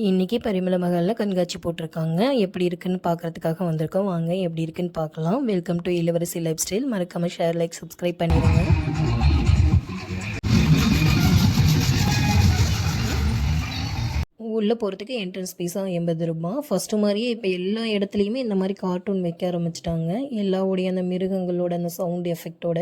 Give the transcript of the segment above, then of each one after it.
இன்றைக்கி பரிமள மகளில் கண்காட்சி போட்டிருக்காங்க. எப்படி இருக்குன்னு பார்க்குறதுக்காக வந்திருக்கோம். வாங்க எப்படி இருக்குன்னு பார்க்கலாம் welcome to Ilavarasi life style மறக்காமல் ஷேர் லைக் சப்ஸ்கிரைப் பண்ணிடுங்க. உள்ளே போகிறதுக்கு என்ட்ரன்ஸ் ஃபீஸாக எண்பது ரூபா. ஃபஸ்ட்டு மாதிரியே இப்போ எல்லா இடத்துலையுமே இந்த மாதிரி கார்ட்டூன் வைக்க ஆரம்பிச்சிட்டாங்க. எல்லாவுடைய அந்த மிருகங்களோட அந்த சவுண்ட் எஃபெக்டோட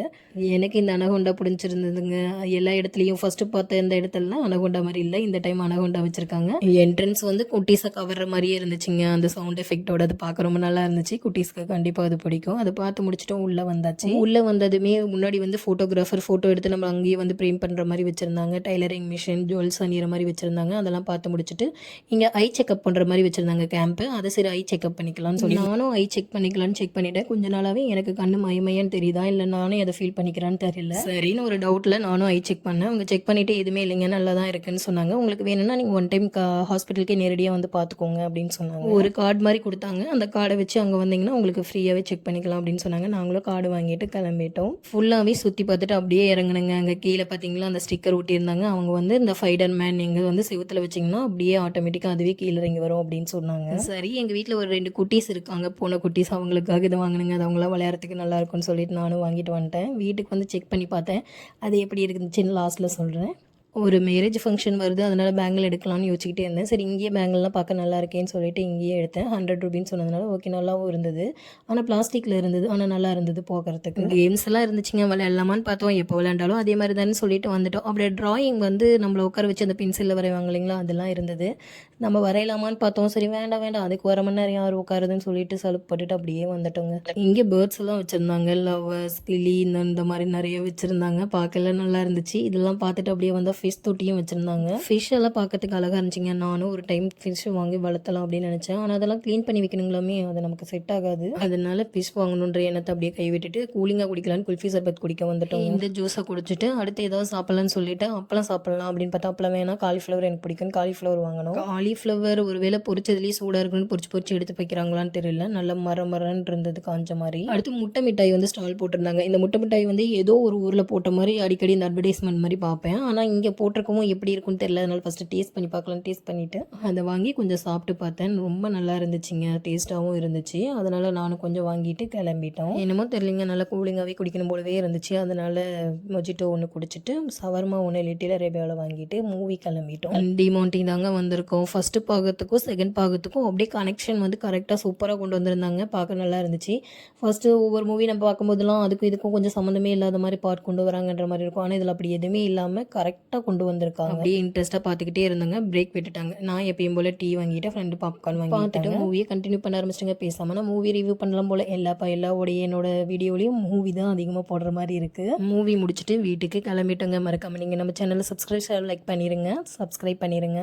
எனக்கு இந்த அனகொண்டா பிடிச்சிருந்ததுங்க. எல்லா இடத்துலையும் ஃபஸ்ட்டு பார்த்த இந்த இடத்துலலாம் அனகொண்டா மாதிரி இல்லை. இந்த டைம் அனகொண்டா வச்சுருக்காங்க. என்ட்ரன்ஸ் வந்து குட்டீஸை கவர்ற மாதிரியே இருந்துச்சுங்க. அந்த சவுண்ட் எஃபெக்டோட அது பார்க்க ரொம்ப நல்லா இருந்துச்சு. குட்டீஸ்க்கு கண்டிப்பாக அது பிடிக்கும். அதை பார்த்து முடிச்சுட்டும். உள்ளே வந்தாச்சு. உள்ளே வந்ததுமே முன்னாடி வந்து ஃபோட்டோகிராஃபர் ஃபோட்டோ எடுத்து நம்ம அங்கேயே வந்து ப்ரேம் பண்ணுற மாதிரி வச்சுருந்தாங்க. டைலரிங் மிஷின் ஜுவல்ஸ் அணிகிற மாதிரி வச்சுருந்தாங்க. அதெல்லாம் பார்த்து முடிச்சுட்டு இங்கே ஐ செக்அப் பண்ணுற மாதிரி வச்சுருந்தாங்க கேம்ப்பு அதை சரி ஐ செக்அப் பண்ணிக்கலாம்னு சொல்லி. நானும் ஐ செக் பண்ணிக்கலாம்னு செக் பண்ணிட்டேன். கொஞ்ச நாளாகவே எனக்கு கண்ணு மயமையான்னு தெரியுதா? இல்லை நானே அதை ஃபீல் பண்ணிக்கிறான்னு தெரியல. சரின்னு ஒரு டவுட்டில் நானும் ஐ செக் பண்ணேன். அவங்க செக் பண்ணிவிட்டு எதுவுமே இல்லைங்க நல்லா தான் இருக்குன்னு சொன்னாங்க. உங்களுக்கு வேணும்னா நீங்கள் ஒன் டைம் கா ஹாஸ்பிட்டலுக்கே நேரடியாக வந்து பார்த்துக்கோங்க அப்படின்னு சொன்னாங்க. ஒரு கார்டு மாதிரி கொடுத்தாங்க. அந்த கார்டை வச்சு அங்கே வந்தீங்கன்னா உங்களுக்கு ஃப்ரீயாகவே செக் பண்ணிக்கலாம் அப்படின்னு சொன்னாங்க. நாங்களும் கார்டு வாங்கிட்டு கிளம்பிட்டோம். ஃபுல்லாகவே சுற்றி பார்த்துட்டு அப்படியே இறங்குனுங்க. அங்கே கீழே பார்த்தீங்களா அந்த ஸ்டிக்கர் ஒட்டியிருந்தாங்க. அவங்க வந்து இந்த ஃபைடர் மேன் நீங்கள் வந்து செவுத்தில் வச்சிங்கன்னா அப்படியே ஆட்டோமேட்டிக்காக அதுவே கீழே இறங்கி வரும் அப்படின்னு சொன்னாங்க. சரி எங்கள் வீட்டில் ஒரு ரெண்டு குட்டீஸ் இருக்காங்க. போன குட்டீஸ் அவங்களுக்காக இதை வாங்கினுங்க. அது அவங்களாம் விளையாடுறதுக்கு நல்லா இருக்கும்னு சொல்லிட்டு நானும் வாங்கிட்டு வந்துட்டேன். வீட்டுக்கு வந்து செக் பண்ணி பார்த்தேன். அது எப்படி இருந்துச்சுன்னு லாஸ்ட்டில் சொல்கிறேன் ஒரு மேரேஜ் ஃபங்க்ஷன் வருது அதனால் பேங்கிள் எடுக்கலாம்னு யோசிச்சுக்கிட்டே இருந்தேன். சரி இங்கேயே பேங்கிள்லாம் பார்க்க நல்லா இருக்கேன்னு சொல்லிட்டு இங்கேயே எடுத்தேன். ஹண்ட்ரட் ருபின்னு சொன்னதுனால ஓகே நல்லாவும் இருந்தது. ஆனால் பிளாஸ்டிக்கில் இருந்தது. ஆனால் நல்லா இருந்தது போகிறதுக்கு கேம்ஸ் எல்லாம் இருந்துச்சுங்க விளையாடலாமான்னு பார்த்தோம். எப்போ விளையாண்டாலும் அதே மாதிரி தானே சொல்லிட்டு வந்துட்டோம். அப்படியே ட்ராயிங் வந்து நம்மளை உட்கார வச்சு அந்த பென்சிலில் வரைவாங்க இல்லைங்களா அதெல்லாம் இருந்தது. நம்ம வரையலாமான்னு பார்த்தோம். சரி வேண்டாம் வேண்டாம். அதுக்கு வர மணி நேரம் யார் உட்காருதுன்னு சொல்லிட்டு சலுப்பட்டுட்டு அப்படியே வந்துட்டோங்க. இங்கே பேர்ட்ஸ் எல்லாம் வச்சுருந்தாங்க. லவ்வர்ஸ் கிளி இந்த இந்த மாதிரி நிறைய வச்சுருந்தாங்க. பார்க்கல நல்லா இருந்துச்சு. இதெல்லாம் பார்த்துட்டு அப்படியே வந்தால் ஃபிஷ் தொட்டியும் வச்சுருந்தாங்க. ஃபிஷ் எல்லாம் பார்க்கறதுக்கு அழகாக இருந்துச்சுங்க. நானும் ஒரு டைம் ஃபிஷ் வாங்கி வளர்த்தலாம் அப்படின்னு நினச்சேன். ஆனால் அதெல்லாம் க்ளீன் பண்ணி வைக்கணுங்களாமே அது நமக்கு செட் ஆகாது. அதனால ஃபிஷ் வாங்கணுன்ற எண்ணத்தை அப்படியே கைவிட்டுட்டு கூலிங்காக குடிக்கலான்னு குல்ஃபி சர்பத் குடிக்க வந்துட்டோம் இந்த ஜூஸை குடிச்சிட்டு அடுத்து ஏதாவது சாப்பிட்லான்னு சொல்லிட்டு அப்பளம் சாப்பிட்லாம் அப்படின்னு பார்த்தா அப்பளம் வேணாம். காலிஃப்ளவர் எனக்கு பிடிக்கும் காலிஃப்ளவர் வாங்கணும். காலிஃப்ளவர் ஒருவேளை பொரிச்சதுலேயே சூடாக இருக்குன்னு பொரிச்சு பொரிச்சு எடுத்து வைக்கிறாங்களான்னு தெரியல. நல்ல மர மரன்னு இருந்தது காஞ்ச மாதிரி. அடுத்து முட்டை மிட்டாய் வந்து ஸ்டால் போட்டிருந்தாங்க. இந்த முட்டை மிட்டாய் வந்து ஏதோ ஒரு ஊரில் போட்ட மாதிரி அடிக்கடி இந்த அட்வர்டைஸ்மெண்ட் மாதிரி பார்ப்பேன். ஆனால் இங்கே போட்டிருக்கவும் எப்படி இருக்குன்னு தெரியல அதனால் ஃபஸ்ட்டு டேஸ்ட் பண்ணி பார்க்கலாம் டேஸ்ட் பண்ணிவிட்டு அதை வாங்கி கொஞ்சம் சாப்பிட்டு பார்த்தேன். ரொம்ப நல்லா இருந்துச்சுங்க. டேஸ்ட்டாகவும் இருந்துச்சு. அதனால் நானும் கொஞ்சம் வாங்கிட்டு கிளம்பிட்டோம். என்னமோ தெரியலிங்க நல்லா கூலிங்காகவே குடிக்கணும் போலவே இருந்துச்சு. அதனால் மொஜிட்டோ ஒன்று குடிச்சிட்டு சவர்மா ஒன்று லிட்டில் ரேபியாவில் வாங்கிட்டு மூவி கிளம்பிட்டோம். டிமௌண்டிங் தாங்க வந்திருக்கோம். ஃபஸ்ட்டு பாகத்துக்கும் செகண்ட் பாகத்துக்கும் அப்படியே கனெக்ஷன் வந்து கரெக்டாக சூப்பராக கொண்டு வந்திருந்தாங்க. பார்க்க நல்லா இருந்துச்சு. ஃபஸ்ட்டு ஒவ்வொரு மூவி நம்ம பார்க்கும்போதெல்லாம் அதுக்கும் இதுக்கும் கொஞ்சம் சம்மந்தமே இல்லாத மாதிரி பார்ட் கொண்டு வராங்கன்ற மாதிரி இருக்கும். ஆனால் இதில் அப்படி எதுவுமே இல்லாமல் கரெக்டாக கொண்டு வந்திருக்காங்க. அப்படியே இன்ட்ரெஸ்ட்டாக பார்த்துக்கிட்டே இருந்தாங்க. பிரேக் விட்டுட்டாங்க. நான் எப்பயும் போல் டீ வாங்கிட்டு ஃப்ரெண்டு பாப்கார்ன் வாங்கி பார்த்துட்டு மூவியை கண்டினியூ பண்ண ஆரம்பிச்சிட்டுங்க. பேசாமல் நான் மூவி ரிவ்யூ பண்ணலாம் போல். எல்லாப்பா எல்லாவோடைய என்னோட வீடியோலையும் மூவி தான் அதிகமாக போடுற மாதிரி இருக்குது மூவி முடிச்சுட்டு வீட்டுக்கு கிளம்பிட்டோங்க. மறக்காம நீங்கள் நம்ம சேனலை சப்ஸ்கிரைப் லைக் பண்ணிடுங்க சப்ஸ்கிரைப் பண்ணிடுங்க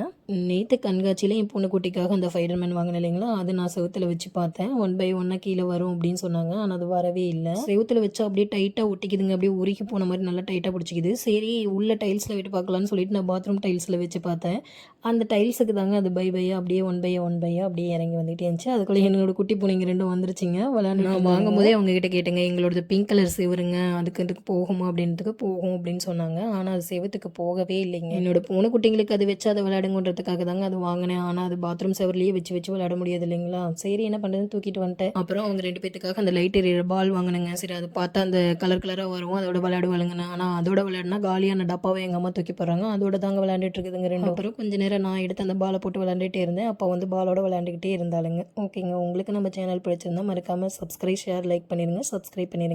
நேற்று கண்காட்சியில் என் பொண்ணு குட்டிக்காக அந்த ஃபைடர்மேன் வாங்கினேன் இல்லைங்களா? அது நான் செவுத்தில் வச்சு பார்த்தேன். ஒன் பை ஒன்னாக கீழே வரும் அப்படின்னு சொன்னாங்க. ஆனால் அது வரவே இல்லை. செவுத்தில் வச்சு அப்படியே டைட்டாக ஒட்டிக்குதுங்க. அப்படியே உருகி போன மாதிரி நல்லா டைட்டாக பிடிச்சிக்குது. சரி உள்ள டைல்ஸில் விட்டு பார்க்கலான்னு சொல்லிட்டு நான் பாத்ரூம் டைல்ஸில் வச்சு பார்த்தேன். அந்த டைல்ஸுக்கு தாங்க அது பை பையா அப்படியே ஒன் பையா ஒன் பையா அப்படியே இறங்கி வந்துட்டே இருந்துச்சு. அதுக்குள்ளே என்னோட குட்டி பூனைங்க ரெண்டும் வந்துருச்சுங்க. விளையாண்டு நான் வாங்கும் போதே அவங்க கிட்ட கேட்டேங்க எங்களோட பிங்க் கலர் செவருங்க அதுக்கு இதுக்கு போகுமா அப்படின்றதுக்கு போகும் அப்படின்னு சொன்னாங்க. ஆனால் அது செவத்துக்கு போகவே இல்லைங்க. என்னோட பூனை குட்டிங்களுக்கு அது வச்சு அதை விளையாடுங்கன்றதுக்காக தாங்க அது வாங்கினேன். ஆனால் அது பாத்ரூம் செவர்லேயே வச்சு வச்சு விளையாட முடியாது இல்லைங்களா? சரி என்ன பண்ணுறதுன்னு தூக்கிட்டு வந்துட்டேன். அப்புறம் அவங்க ரெண்டு பேத்துக்காக அந்த லைட் எறிகிற பால் வாங்கினேங்க. சரி அது பார்த்தா அந்த கலர் கலராக வரும் அதோட விளையாடுவாளுங்கண்ணா ஆனால் அதோட விளையாடினா காலியான டப்பாவை எங்கள் அம்மா தூக்கி போடுறாங்க. அதோட தாங்க விளையாண்டுட்டு இருக்குதுங்க ரெண்டு பேரும் கொஞ்ச நேரம் நான் எடுத்து அந்த பாலை போட்டு விளையாண்டுட்டே இருந்தேன். அப்போ வந்து பாலோட விளையாண்டுக்கிட்டே இருந்தாலுங்க ஓகேங்க. உங்களுக்கு நம்ம சேனல் பிடிச்சிருந்தா மறக்காமல் சப்ஸ்கிரைப் ஷேர் லைக் பண்ணிடுங்க சப்ஸ்கிரைப் பண்ணிடுங்க